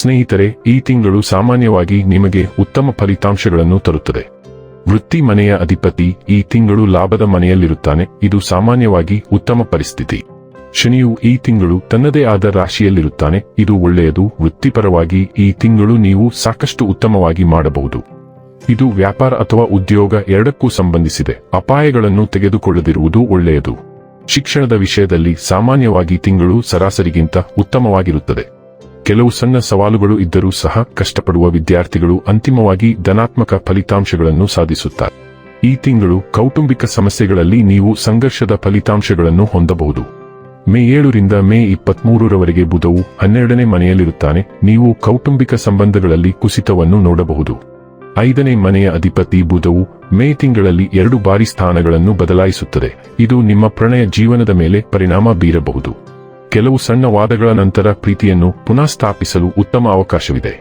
ಸ್ನೇಹಿತರೆ, ಈ ತಿಂಗಳು ಸಾಮಾನ್ಯವಾಗಿ ನಿಮಗೆ ಉತ್ತಮ ಫಲಿತಾಂಶಗಳನ್ನು ತರುತ್ತದೆ. ವೃತ್ತಿ ಮನೆಯ ಅಧಿಪತಿ ಈ ತಿಂಗಳು ಲಾಭದ ಮನೆಯಲ್ಲಿರುತ್ತಾನೆ. ಇದು ಸಾಮಾನ್ಯವಾಗಿ ಉತ್ತಮ ಪರಿಸ್ಥಿತಿ. ಶನಿಯು ಈ ತಿಂಗಳು ತನ್ನದೇ ಆದ ರಾಶಿಯಲ್ಲಿರುತ್ತಾನೆ. ಇದು ಒಳ್ಳೆಯದು. ವೃತ್ತಿಪರವಾಗಿ ಈ ತಿಂಗಳು ನೀವು ಸಾಕಷ್ಟು ಉತ್ತಮವಾಗಿ ಮಾಡಬಹುದು. ಇದು ವ್ಯಾಪಾರ ಅಥವಾ ಉದ್ಯೋಗ ಎರಡಕ್ಕೂ ಸಂಬಂಧಿಸಿದೆ. ಅಪಾಯಗಳನ್ನು ತೆಗೆದುಕೊಳ್ಳದಿರುವುದು ಒಳ್ಳೆಯದು. ಶಿಕ್ಷಣದ ವಿಷಯದಲ್ಲಿ ಸಾಮಾನ್ಯವಾಗಿ ತಿಂಗಳು ಸರಾಸರಿಗಿಂತ ಉತ್ತಮವಾಗಿರುತ್ತದೆ. ಕೆಲವು ಸಣ್ಣ ಸವಾಲುಗಳು ಇದ್ದರೂ ಸಹ ಕಷ್ಟಪಡುವ ವಿದ್ಯಾರ್ಥಿಗಳು ಅಂತಿಮವಾಗಿ ಧನಾತ್ಮಕ ಫಲಿತಾಂಶಗಳನ್ನು ಸಾಧಿಸುತ್ತಾರೆ. ಈ ತಿಂಗಳು ಕೌಟುಂಬಿಕ ಸಮಸ್ಯೆಗಳಲ್ಲಿ ನೀವು ಸಂಘರ್ಷದ ಫಲಿತಾಂಶಗಳನ್ನು ಹೊಂದಬಹುದು. ಮೇ ಏಳರಿಂದ ಮೇ ಇಪ್ಪತ್ಮೂರರವರೆಗೆ ಬುಧವು ಹನ್ನೆರಡನೇ ಮನೆಯಲ್ಲಿರುತ್ತಾನೆ. ನೀವು ಕೌಟುಂಬಿಕ ಸಂಬಂಧಗಳಲ್ಲಿ ಕುಸಿತವನ್ನು ನೋಡಬಹುದು. ಐದನೇ ಮನೆಯ ಅಧಿಪತಿ ಬುಧವು ಮೇ ತಿಂಗಳಲ್ಲಿ ಎರಡು ಬಾರಿ ಸ್ಥಾನಗಳನ್ನು ಬದಲಾಯಿಸುತ್ತದೆ. ಇದು ನಿಮ್ಮ ಪ್ರಣಯ ಜೀವನದ ಮೇಲೆ ಪರಿಣಾಮ ಬೀರಬಹುದು. ಕೆಲವು ಸಣ್ಣ ವಾದಗಳ ನಂತರ ಪ್ರೀತಿಯನ್ನು ಪುನಃ ಸ್ಥಾಪಿಸಲು ಉತ್ತಮ ಅವಕಾಶವಿದೆ.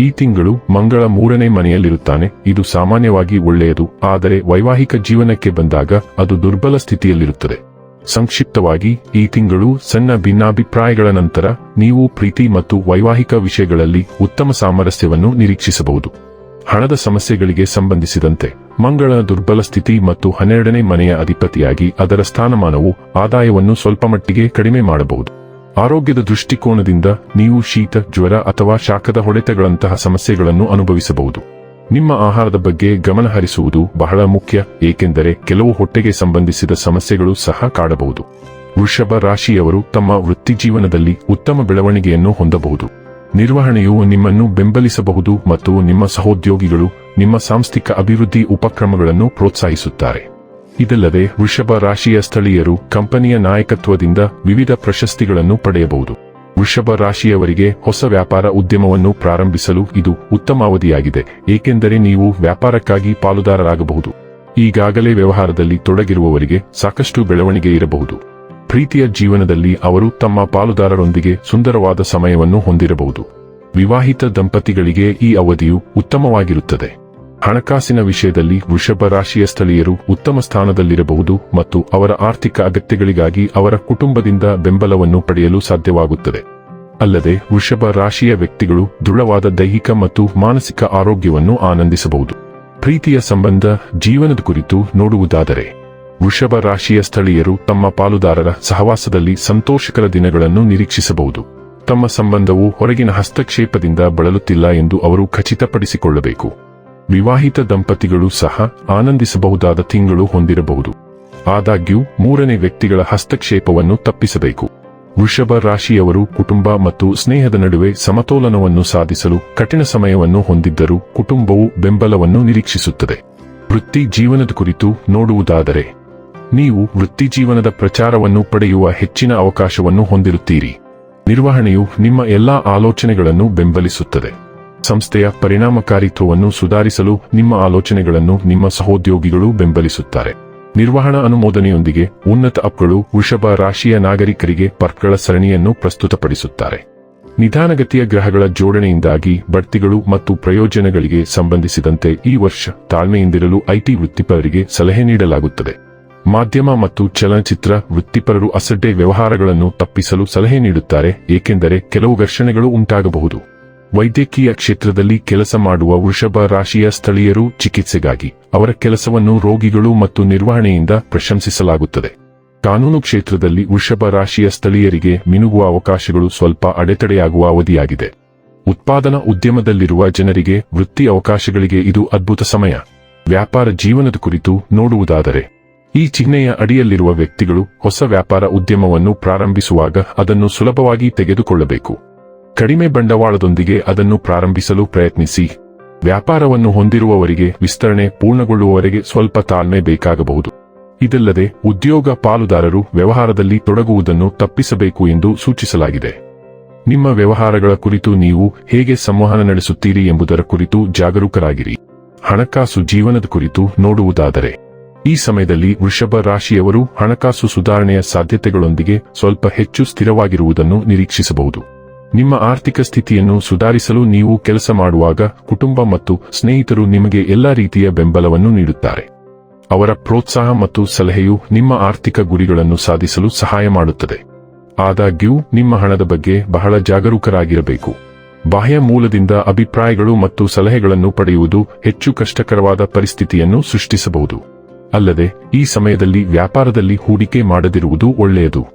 ಈ ತಿಂಗಳು ಮಂಗಳ ಮೂರನೇ ಮನೆಯಲ್ಲಿರುತ್ತಾನೆ. ಇದು ಸಾಮಾನ್ಯವಾಗಿ ಒಳ್ಳೆಯದು, ಆದರೆ ವೈವಾಹಿಕ ಜೀವನಕ್ಕೆ ಬಂದಾಗ ಅದು ದುರ್ಬಲ ಸ್ಥಿತಿಯಲ್ಲಿರುತ್ತದೆ. ಸಂಕ್ಷಿಪ್ತವಾಗಿ, ಈ ತಿಂಗಳು ಸಣ್ಣ ಭಿನ್ನಾಭಿಪ್ರಾಯಗಳ ನಂತರ ನೀವು ಪ್ರೀತಿ ಮತ್ತು ವೈವಾಹಿಕ ವಿಷಯಗಳಲ್ಲಿ ಉತ್ತಮ ಸಾಮರಸ್ಯವನ್ನು ನಿರೀಕ್ಷಿಸಬಹುದು. ಹಣದ ಸಮಸ್ಯೆಗಳಿಗೆ ಸಂಬಂಧಿಸಿದಂತೆ ಮಂಗಳ ದುರ್ಬಲ ಸ್ಥಿತಿ ಮತ್ತು ಹನ್ನೆರಡನೇ ಮನೆಯ ಅಧಿಪತಿಯಾಗಿ ಅದರ ಸ್ಥಾನಮಾನವು ಆದಾಯವನ್ನು ಸ್ವಲ್ಪಮಟ್ಟಿಗೆ ಕಡಿಮೆ ಮಾಡಬಹುದು. ಆರೋಗ್ಯದ ದೃಷ್ಟಿಕೋನದಿಂದ ನೀವು ಶೀತ, ಜ್ವರ ಅಥವಾ ಶಾಖದ ಹೊಡೆತಗಳಂತಹ ಸಮಸ್ಯೆಗಳನ್ನು ಅನುಭವಿಸಬಹುದು. ನಿಮ್ಮ ಆಹಾರದ ಬಗ್ಗೆ ಗಮನಹರಿಸುವುದು ಬಹಳ ಮುಖ್ಯ, ಏಕೆಂದರೆ ಕೆಲವು ಹೊಟ್ಟೆಗೆ ಸಂಬಂಧಿಸಿದ ಸಮಸ್ಯೆಗಳು ಸಹ ಕಾಡಬಹುದು. ವೃಷಭ ರಾಶಿಯವರು ತಮ್ಮ ವೃತ್ತಿಜೀವನದಲ್ಲಿ ಉತ್ತಮ ಬೆಳವಣಿಗೆಯನ್ನು ಹೊಂದಬಹುದು. ನಿರ್ವಹಣೆಯು ನಿಮ್ಮನ್ನು ಬೆಂಬಲಿಸಬಹುದು ಮತ್ತು ನಿಮ್ಮ ಸಹೋದ್ಯೋಗಿಗಳು ನಿಮ್ಮ ಸಾಂಸ್ಥಿಕ ಅಭಿವೃದ್ಧಿ ಉಪಕ್ರಮಗಳನ್ನು ಪ್ರೋತ್ಸಾಹಿಸುತ್ತಾರೆ. ಇದಲ್ಲದೆ ವೃಷಭ ರಾಶಿಯ ಸ್ಥಳೀಯರು ಕಂಪನಿಯ ನಾಯಕತ್ವದಿಂದ ವಿವಿಧ ಪ್ರಶಸ್ತಿಗಳನ್ನು ಪಡೆಯಬಹುದು. ವೃಷಭ ರಾಶಿಯವರಿಗೆ ಹೊಸ ವ್ಯಾಪಾರ ಉದ್ಯಮವನ್ನು ಪ್ರಾರಂಭಿಸಲು ಇದು ಉತ್ತಮ ಅವಧಿಯಾಗಿದೆ ಏಕೆಂದರೆ ನೀವು ವ್ಯಾಪಾರಕ್ಕಾಗಿ ಪಾಲುದಾರರಾಗಬಹುದು. ಈಗಾಗಲೇ ವ್ಯವಹಾರದಲ್ಲಿ ತೊಡಗಿರುವವರಿಗೆ ಸಾಕಷ್ಟು ಬೆಳವಣಿಗೆ ಇರಬಹುದು. ಪ್ರೀತಿಯ ಜೀವನದಲ್ಲಿ ಅವರು ತಮ್ಮ ಪಾಲುದಾರರೊಂದಿಗೆ ಸುಂದರವಾದ ಸಮಯವನ್ನು ಹೊಂದಿರಬಹುದು. ವಿವಾಹಿತ ದಂಪತಿಗಳಿಗೆ ಈ ಅವಧಿಯು ಉತ್ತಮವಾಗಿರುತ್ತದೆ. ಹಣಕಾಸಿನ ವಿಷಯದಲ್ಲಿ ವೃಷಭ ರಾಶಿಯ ಸ್ಥಳೀಯರು ಉತ್ತಮ ಸ್ಥಾನದಲ್ಲಿರಬಹುದು ಮತ್ತು ಅವರ ಆರ್ಥಿಕ ಅಗತ್ಯಗಳಿಗಾಗಿ ಅವರ ಕುಟುಂಬದಿಂದ ಬೆಂಬಲವನ್ನು ಪಡೆಯಲು ಸಾಧ್ಯವಾಗುತ್ತದೆ. ಅಲ್ಲದೆ, ವೃಷಭ ರಾಶಿಯ ವ್ಯಕ್ತಿಗಳು ದೃಢವಾದ ದೈಹಿಕ ಮತ್ತು ಮಾನಸಿಕ ಆರೋಗ್ಯವನ್ನು ಆನಂದಿಸಬಹುದು. ಪ್ರೀತಿಯ ಸಂಬಂಧ, ಜೀವನದ ಕುರಿತು ನೋಡುವುದಾದರೆ ವೃಷಭ ರಾಶಿಯ ಸ್ಥಳೀಯರು ತಮ್ಮ ಪಾಲುದಾರರ ಸಹವಾಸದಲ್ಲಿ ಸಂತೋಷಕರ ದಿನಗಳನ್ನು ನಿರೀಕ್ಷಿಸಬಹುದು. ತಮ್ಮ ಸಂಬಂಧವು ಹೊರಗಿನ ಹಸ್ತಕ್ಷೇಪದಿಂದ ಬಳಲುತ್ತಿಲ್ಲ ಎಂದು ಅವರು ಖಚಿತಪಡಿಸಿಕೊಳ್ಳಬೇಕು. ವಿವಾಹಿತ ದಂಪತಿಗಳು ಸಹ ಆನಂದಿಸಬಹುದಾದ ತಿಂಗಳು ಹೊಂದಿರಬಹುದು. ಆದಾಗ್ಯೂ, ಮೂರನೇ ವ್ಯಕ್ತಿಗಳ ಹಸ್ತಕ್ಷೇಪವನ್ನು ತಪ್ಪಿಸಬೇಕು. ವೃಷಭ ರಾಶಿಯವರು ಕುಟುಂಬ ಮತ್ತು ಸ್ನೇಹದ ನಡುವೆ ಸಮತೋಲನವನ್ನು ಸಾಧಿಸಲು ಕಠಿಣ ಸಮಯವನ್ನು ಹೊಂದಿದ್ದರೂ ಕುಟುಂಬವು ಬೆಂಬಲವನ್ನು ನಿರೀಕ್ಷಿಸುತ್ತದೆ. ವೃತ್ತಿ ಜೀವನದ ಕುರಿತು ನೋಡುವುದಾದರೆ ನೀವು ವೃತ್ತಿಜೀವನದ ಪ್ರಚಾರವನ್ನು ಪಡೆಯುವ ಹೆಚ್ಚಿನ ಅವಕಾಶವನ್ನು ಹೊಂದಿರುತ್ತೀರಿ. ನಿರ್ವಹಣೆಯು ನಿಮ್ಮ ಎಲ್ಲಾ ಆಲೋಚನೆಗಳನ್ನು ಬೆಂಬಲಿಸುತ್ತದೆ. ಸಂಸ್ಥೆಯ ಪರಿಣಾಮಕಾರಿತ್ವವನ್ನು ಸುಧಾರಿಸಲು ನಿಮ್ಮ ಆಲೋಚನೆಗಳನ್ನು ನಿಮ್ಮ ಸಹೋದ್ಯೋಗಿಗಳು ಬೆಂಬಲಿಸುತ್ತಾರೆ. ನಿರ್ವಹಣಾ ಅನುಮೋದನೆಯೊಂದಿಗೆ ಉನ್ನತ ಅಪ್ಗಳು ವೃಷಭ ರಾಶಿಯ ನಾಗರಿಕರಿಗೆ ಪರ್ಕ್ಗಳ ಸರಣಿಯನ್ನು ಪ್ರಸ್ತುತಪಡಿಸುತ್ತಾರೆ. ನಿಧಾನಗತಿಯ ಗ್ರಹಗಳ ಜೋಡಣೆಯಿಂದಾಗಿ ಬಡ್ತಿಗಳು ಮತ್ತು ಪ್ರಯೋಜನಗಳಿಗೆ ಸಂಬಂಧಿಸಿದಂತೆ ಈ ವರ್ಷ ತಾಳ್ಮೆಯಿಂದಿರಲು ಐಟಿ ವೃತ್ತಿಪರರಿಗೆ ಸಲಹೆ ನೀಡಲಾಗುತ್ತದೆ. ಮಾಧ್ಯಮ ಮತ್ತು ಚಲನಚಿತ್ರ ವೃತ್ತಿಪರರು ಅಸಡ್ಡೆ ವ್ಯವಹಾರಗಳನ್ನು ತಪ್ಪಿಸಲು ಸಲಹೆ ನೀಡುತ್ತಾರೆ, ಏಕೆಂದರೆ ಕೆಲವು ಘರ್ಷಣೆಗಳು ಉಂಟಾಗಬಹುದು. ವೈದ್ಯಕೀಯ ಕ್ಷೇತ್ರದಲ್ಲಿ ಕೆಲಸ ಮಾಡುವ ವೃಷಭ ರಾಶಿಯ ಸ್ಥಳೀಯರು ಚಿಕಿತ್ಸೆಗಾಗಿ ಅವರ ಕೆಲಸವನ್ನು ರೋಗಿಗಳು ಮತ್ತು ನಿರ್ವಹಣೆಯಿಂದ ಪ್ರಶಂಸಿಸಲಾಗುತ್ತದೆ. ಕಾನೂನು ಕ್ಷೇತ್ರದಲ್ಲಿ ವೃಷಭ ರಾಶಿಯ ಸ್ಥಳೀಯರಿಗೆ ಮಿನುಗುವ ಅವಕಾಶಗಳು ಸ್ವಲ್ಪ ಅಡೆತಡೆಯಾಗುವ ಅವಧಿಯಾಗಿದೆ. ಉತ್ಪಾದನಾ ಉದ್ಯಮದಲ್ಲಿರುವ ಜನರಿಗೆ ವೃತ್ತಿ ಅವಕಾಶಗಳಿಗೆ ಇದು ಅದ್ಭುತ ಸಮಯ. ವ್ಯಾಪಾರ ಜೀವನದ ಕುರಿತು ನೋಡುವುದಾದರೆ ಈ ಚಿಹ್ನೆಯ ಅಡಿಯಲ್ಲಿರುವ ವ್ಯಕ್ತಿಗಳು ಹೊಸ ವ್ಯಾಪಾರ ಉದ್ಯಮವನ್ನು ಪ್ರಾರಂಭಿಸುವಾಗ ಅದನ್ನು ಸುಲಭವಾಗಿ ತೆಗೆದುಕೊಳ್ಳಬೇಕು. ಕಡಿಮೆ ಬಂಡವಾಳದೊಂದಿಗೆ ಅದನ್ನು ಪ್ರಾರಂಭಿಸಲು ಪ್ರಯತ್ನಿಸಿ. ವ್ಯಾಪಾರವನ್ನು ಹೊಂದಿರುವವರಿಗೆ ವಿಸ್ತರಣೆ ಪೂರ್ಣಗೊಳ್ಳುವವರೆಗೆ ಸ್ವಲ್ಪ ತಾಳ್ಮೆ ಬೇಕಾಗಬಹುದು. ಇದಲ್ಲದೆ, ಉದ್ಯೋಗ ಪಾಲುದಾರರು ವ್ಯವಹಾರದಲ್ಲಿ ತೊಡಗುವುದನ್ನು ತಪ್ಪಿಸಬೇಕು ಎಂದು ಸೂಚಿಸಲಾಗಿದೆ. ನಿಮ್ಮ ವ್ಯವಹಾರಗಳ ಕುರಿತು ನೀವು ಹೇಗೆ ಸಂವಹನ ನಡೆಸುತ್ತೀರಿ ಎಂಬುದರ ಕುರಿತು ಜಾಗರೂಕರಾಗಿರಿ. ಹಣಕಾಸು ಜೀವನದ ಕುರಿತು ನೋಡುವುದಾದರೆ ಈ ಸಮಯದಲ್ಲಿ ವೃಷಭ ರಾಶಿಯವರು ಹಣಕಾಸು ಸುಧಾರಣೆಯ ಸಾಧ್ಯತೆಗಳೊಂದಿಗೆ ಸ್ವಲ್ಪ ಹೆಚ್ಚು ಸ್ಥಿರವಾಗಿರುವುದನ್ನು ನಿರೀಕ್ಷಿಸಬಹುದು. ನಿಮ್ಮ ಆರ್ಥಿಕ ಸ್ಥಿತಿಯನ್ನು ಸುಧಾರಿಸಲು ನೀವು ಕೆಲಸ ಮಾಡುವಾಗ ಕುಟುಂಬ ಮತ್ತು ಸ್ನೇಹಿತರು ನಿಮಗೆ ಎಲ್ಲಾ ರೀತಿಯ ಬೆಂಬಲವನ್ನು ನೀಡುತ್ತಾರೆ. ಅವರ ಪ್ರೋತ್ಸಾಹ ಮತ್ತು ಸಲಹೆಯು ನಿಮ್ಮ ಆರ್ಥಿಕ ಗುರಿಗಳನ್ನು ಸಾಧಿಸಲು ಸಹಾಯ ಮಾಡುತ್ತದೆ. ಆದಾಗ್ಯೂ, ನಿಮ್ಮ ಹಣದ ಬಗ್ಗೆ ಬಹಳ ಜಾಗರೂಕರಾಗಿರಬೇಕು. ಬಾಹ್ಯ ಮೂಲದಿಂದ ಅಭಿಪ್ರಾಯಗಳು ಮತ್ತು ಸಲಹೆಗಳನ್ನು ಪಡೆಯುವುದು ಹೆಚ್ಚು ಕಷ್ಟಕರವಾದ ಪರಿಸ್ಥಿತಿಯನ್ನು ಸೃಷ್ಟಿಸಬಹುದು. ಅಲ್ಲದೆ, ಈ ಸಮಯದಲ್ಲಿ ವ್ಯಾಪಾರದಲ್ಲಿ ಹೂಡಿಕೆ ಮಾಡದಿರುವುದು ಒಳ್ಳೆಯದು.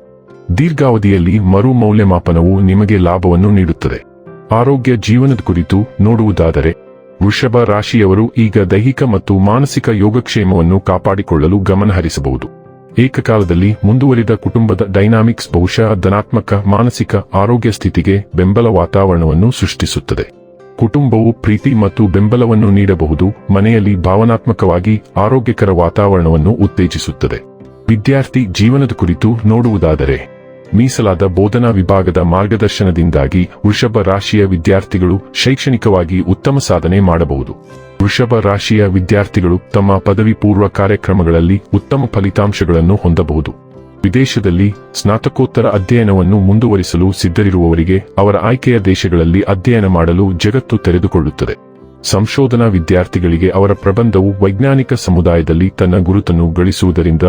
ದೀರ್ಘಾವಧಿಯಲ್ಲಿ ಮರು ಮೌಲ್ಯಮಾಪನವು ನಿಮಗೆ ಲಾಭವನ್ನು ನೀಡುತ್ತದೆ. ಆರೋಗ್ಯ ಜೀವನದ ಕುರಿತು ನೋಡುವುದಾದರೆ, ವೃಷಭ ರಾಶಿಯವರು ಈಗ ದೈಹಿಕ ಮತ್ತು ಮಾನಸಿಕ ಯೋಗಕ್ಷೇಮವನ್ನು ಕಾಪಾಡಿಕೊಳ್ಳಲು ಗಮನಹರಿಸಬಹುದು. ಏಕಕಾಲದಲ್ಲಿ ಮುಂದುವರಿದ ಕುಟುಂಬದ ಡೈನಾಮಿಕ್ಸ್ ಬಹುಶಃ ಧನಾತ್ಮಕ, ಮಾನಸಿಕ, ಆರೋಗ್ಯ ಸ್ಥಿತಿಗೆ ಬೆಂಬಲ ವಾತಾವರಣವನ್ನು ಸೃಷ್ಟಿಸುತ್ತದೆ. ಕುಟುಂಬವು ಪ್ರೀತಿ ಮತ್ತು ಬೆಂಬಲವನ್ನು ನೀಡಬಹುದು, ಮನೆಯಲ್ಲಿ ಭಾವನಾತ್ಮಕವಾಗಿ ಆರೋಗ್ಯಕರ ವಾತಾವರಣವನ್ನು ಉತ್ತೇಜಿಸುತ್ತದೆ. ವಿದ್ಯಾರ್ಥಿ ಜೀವನದ ಕುರಿತು ನೋಡುವುದಾದರೆ, ಮೀಸಲಾದ ಬೋಧನಾ ವಿಭಾಗದ ಮಾರ್ಗದರ್ಶನದಿಂದಾಗಿ ವೃಷಭ ರಾಶಿಯ ವಿದ್ಯಾರ್ಥಿಗಳು ಶೈಕ್ಷಣಿಕವಾಗಿ ಉತ್ತಮ ಸಾಧನೆ ಮಾಡಬಹುದು. ವೃಷಭ ರಾಶಿಯ ವಿದ್ಯಾರ್ಥಿಗಳು ತಮ್ಮ ಪದವಿ ಪೂರ್ವ ಕಾರ್ಯಕ್ರಮಗಳಲ್ಲಿ ಉತ್ತಮ ಫಲಿತಾಂಶಗಳನ್ನು ಹೊಂದಬಹುದು. ವಿದೇಶದಲ್ಲಿ ಸ್ನಾತಕೋತ್ತರ ಅಧ್ಯಯನವನ್ನು ಮುಂದುವರಿಸಲು ಸಿದ್ಧರಿರುವವರಿಗೆ ಅವರ ಆಯ್ಕೆಯ ದೇಶಗಳಲ್ಲಿ ಅಧ್ಯಯನ ಮಾಡಲು ಜಗತ್ತು ತೆರೆದುಕೊಳ್ಳುತ್ತದೆ. ಸಂಶೋಧನಾ ವಿದ್ಯಾರ್ಥಿಗಳಿಗೆ ಅವರ ಪ್ರಬಂಧವು ವೈಜ್ಞಾನಿಕ ಸಮುದಾಯದಲ್ಲಿ ತನ್ನ ಗುರುತನ್ನು ಗಳಿಸುವುದರಿಂದ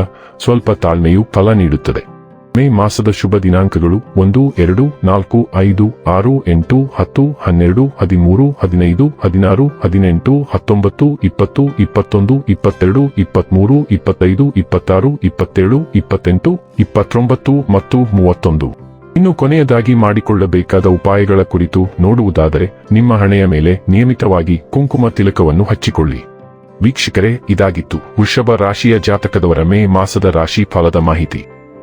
ಸ್ವಲ್ಪ ತಾಳ್ಮೆಯು ಫಲ ನೀಡುತ್ತದೆ. ಮೇ ಮಾಸದ ಶುಭ ದಿನಾಂಕಗಳು ಒಂದು, ಎರಡು, ನಾಲ್ಕು, ಐದು, ಆರು, ಎಂಟು, ಹತ್ತು, ಹನ್ನೆರಡು, ಹದಿಮೂರು, ಹದಿನೈದು, ಹದಿನಾರು, ಹದಿನೆಂಟು, ಹತ್ತೊಂಬತ್ತು, ಇಪ್ಪತ್ತು, ಇಪ್ಪತ್ತೊಂದು, ಇಪ್ಪತ್ತೆರಡು, ಇಪ್ಪತ್ಮೂರು, ಇಪ್ಪತ್ತೈದು, ಇಪ್ಪತ್ತಾರು, ಇಪ್ಪತ್ತೇಳು, ಇಪ್ಪತ್ತೆಂಟು, ಇಪ್ಪತ್ತೊಂಬತ್ತು ಮತ್ತು ಮೂವತ್ತೊಂದು. ಇನ್ನು ಕೊನೆಯದಾಗಿ ಮಾಡಿಕೊಳ್ಳಬೇಕಾದ ಉಪಾಯಗಳ ಕುರಿತು ನೋಡುವುದಾದರೆ, ನಿಮ್ಮ ಹಣೆಯ ಮೇಲೆ ನಿಯಮಿತವಾಗಿ ಕುಂಕುಮ ತಿಲಕವನ್ನು ಹಚ್ಚಿಕೊಳ್ಳಿ. ವೀಕ್ಷಕರೇ, ಇದಾಗಿತ್ತು. ವೃಷಭ ರಾಶಿಯ ಜಾತಕದವರ ಮೇ ಮಾಸದ ರಾಶಿ ಫಲದ ಮಾಹಿತಿ.